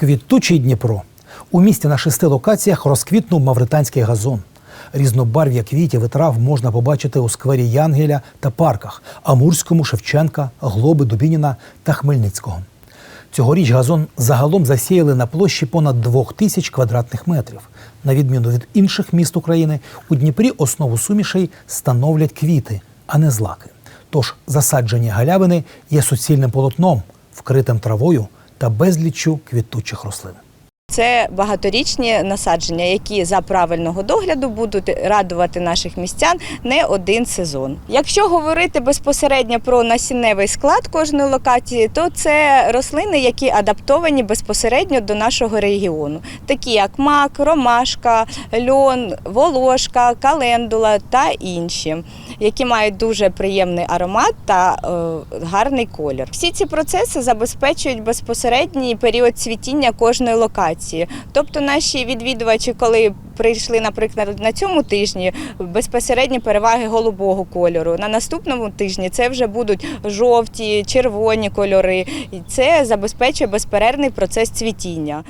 Квітучий Дніпро. У місті на шести локаціях розквітнув мавританський газон. Різнобарв'я квітів і трав можна побачити у сквері Янгеля та парках Амурському, Шевченка, Глоби, Дубініна та Хмельницького. Цьогоріч газон загалом засіяли на площі понад двох тисяч квадратних метрів. На відміну від інших міст України, у Дніпрі основу сумішей становлять квіти, а не злаки. Тож засаджені галявини є суцільним полотном, вкритим травою та безліччю квітучих рослин. Це багаторічні насадження, які за правильного догляду будуть радувати наших містян не один сезон. Якщо говорити безпосередньо про насінневий склад кожної локації, то це рослини, які адаптовані безпосередньо до нашого регіону, такі як мак, ромашка, льон, волошка, календула та інші, які мають дуже приємний аромат та е, гарний колір. Всі ці процеси забезпечують безпосередній період цвітіння кожної локації. Тобто наші відвідувачі, коли прийшли, наприклад, на цьому тижні безпосередні переваги голубого кольору. На наступному тижні це вже будуть жовті, червоні кольори. І це забезпечує безперервний процес цвітіння.